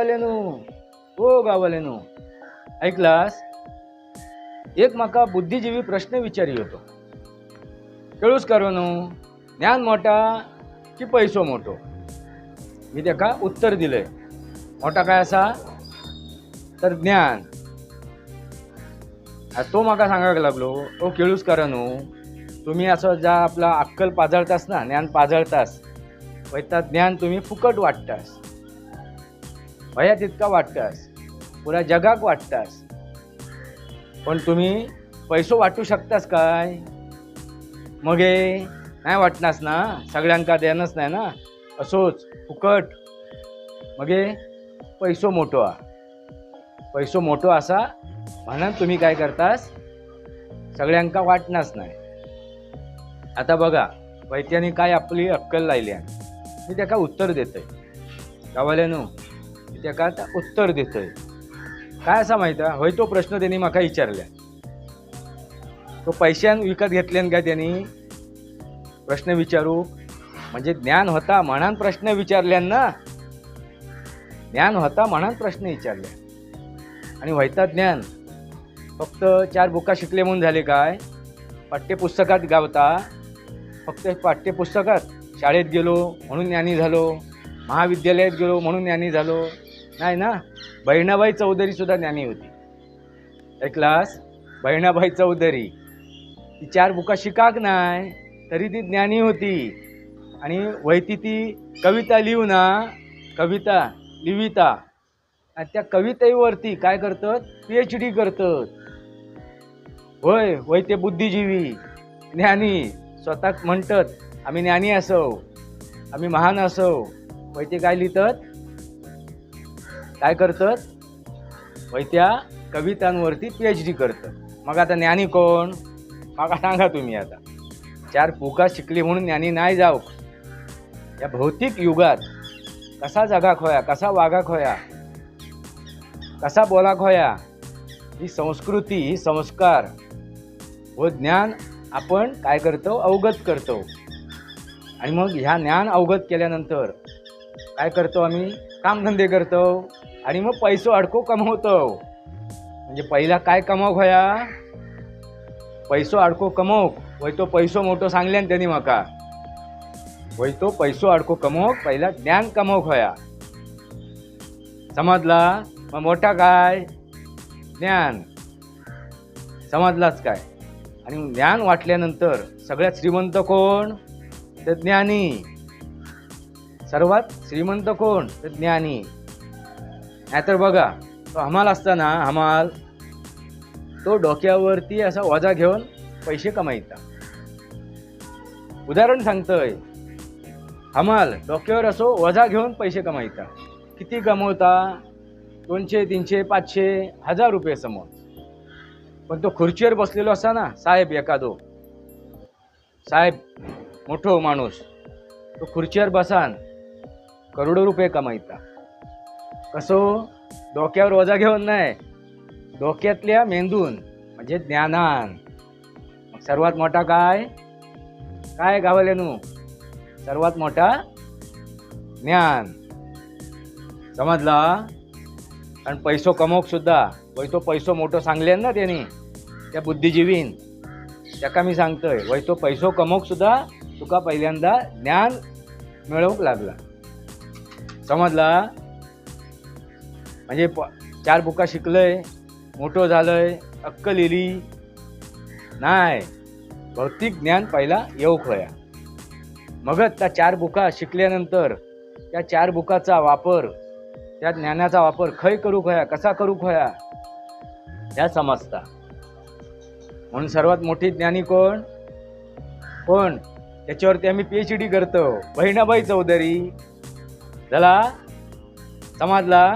गावाल्यानो ओ हो, गावाल्यानो ऐकलास? एक म्हाका बुद्धिजीवी प्रश्न विचारी होतो. कळूच करो न्हू ज्ञान मोठा की पैसो मोठो? मी त्याका उत्तर दिलंय. मोठा काय असा? तर ज्ञान. तो म्हाका सांगाक लागलो? ओ केळूच करा न्हू तुम्ही असं ज्या आपला अक्कल पाजळतास ना ज्ञान पाजळतास वयता ज्ञान तुम्ही फुकट वाटतास. भया तितका वाटतास. पुऱ्या जगाक वाटतास. पण तुम्ही पैसो वाटू शकतास काय? मगे नाही वाटणास ना? सगळ्यांका देणंच नाही ना? असोच फुकट. मगे पैसो मोठो आ. पैसो मोठो असा म्हणून तुम्ही काय करतास? सगळ्यांका वाटणास नाही. आता बघा वैद्याने काय आपली अक्कल लायल्या मी त्याका उत्तर देतोय. गावाल्यानो मी त्याका आता उत्तर देतोय. काय असा माहिती आहे? होय तो प्रश्न त्यांनी म्हाका विचारल्या तो पैशान विकत घेतल्यान काय त्यांनी? प्रश्न विचारू. म्हणजे ज्ञान होता म्हणान प्रश्न विचारल्यान ना? ज्ञान होता म्हणान प्रश्न विचारल्या. आणि व्हायता ज्ञान. फक्त चार बुका शिकले म्हणून झाले काय? पाठ्यपुस्तकात गावता. फक्त पाठ्यपुस्तकात शाळेत गेलो म्हणून ज्ञानी झालो. महाविद्यालयात गेलो म्हणून ज्ञानी झालो. नाही ना? बहिणाबाई चौधरी सुद्धा ज्ञानी होती. ऐकलास बहिणाबाई चौधरी. ती चार बुका शिकाक नाही तरी ती ज्ञानी होती. आणि वैती ती कविता लिहू ना कविता लिविता. आणि त्या कवितेवरती काय करतात? पी एच डी करतात. होय वय ते बुद्धिजीवी ज्ञानी. स्वतः म्हणतात आम्ही ज्ञानी असो आम्ही महान असो होय ते काय लिहितात? काय करतात होय त्या कवितांवरती पी एच डी करतात मग आता ज्ञानी कोण? माका सांगा तुम्ही आता. चार पुका शिकली म्हणून ज्ञानी नाही जाऊ. या भौतिक युगात कसा जगाक होया कसा वागाक होया कसा बोलाक होया ही संस्कृती ही संस्कार व ज्ञान आपण काय करतो? अवगत करतो. आणि मग ह्या ज्ञान अवगत केल्यानंतर काय करतो आम्ही? कामधंदे करतो. आणि मग पैसो अडको कमवतो. म्हणजे पहिला काय कमावक होया पैसो अडको कमवक वय तो पैसो मोठो सांगल्यान त्यांनी म्हाका वय तो पैसो अडको कमवक पहिला ज्ञान कमवक होया समजला? मग मोठा काय? ज्ञान. समजलाच काय? आणि ज्ञान वाटल्यानंतर सगळ्यात श्रीमंत कोण? तर ज्ञानी. सर्वात श्रीमंत कोण? तर ज्ञानी. नाहीतर बघा तो हमाल असताना हमाल तो डोक्यावरती असा वजा घेऊन पैसे कमायचा. उदाहरण सांगतोय हमाल डोक्यावर असो वजा घेऊन पैसे कमायचा. किती कमवता? दोनशे तीनशे पाचशे हजार रुपये समोर. पण तो खुर्चीवर बसलेलो असा ना साहेब एखादो साहेब मोठो माणूस तो खुर्चीवर बसान करोडो रुपये कमायता कसो? डोक्यावर वजा घेऊन नाही. डोक्यातल्या मेंदून म्हणजे ज्ञानान. सर्वात मोठा काय? काय गावलेनू सर्वात मोठा ज्ञान. समजला? आणि पैसो कमोक सुद्धा. वय तो पैसो मोठो सांगले ना त्यांनी. त्या बुद्धिजीवीन. त्याका मी सांगतोय वय तो पैसो कमोक सुद्धा तुका पहिल्यांदा ज्ञान मिळवूक लागला. समजला? म्हणजे प चार बुका शिकलंय मोठं झालंय अक्कल इली नाही भौतिक ज्ञान पहिला येऊक होया मगच त्या चार बुका शिकल्यानंतर त्या चार बुकाचा वापर त्या ज्ञानाचा वापर खय करूक होया कसा करूक होया त्या समजता. म्हणून सर्वात मोठी ज्ञानी कोण? कोण त्याच्यावरती आम्ही पी एच डी करतो. बहिणाबाई चौधरी. झाला समजला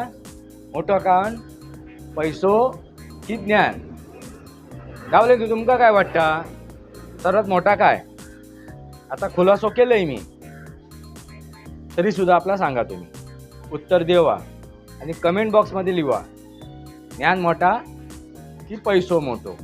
मोठं कान पैसो की ज्ञान? गावले तू तुमका काय वाटता? सर्वात मोठा काय? आता खुलासो केलंय मी. तरी सुद्धा आपला सांगा तुम्ही. उत्तर देवा आणि कमेंट बॉक्समध्ये लिहा ज्ञान मोठा की पैसो मोठो?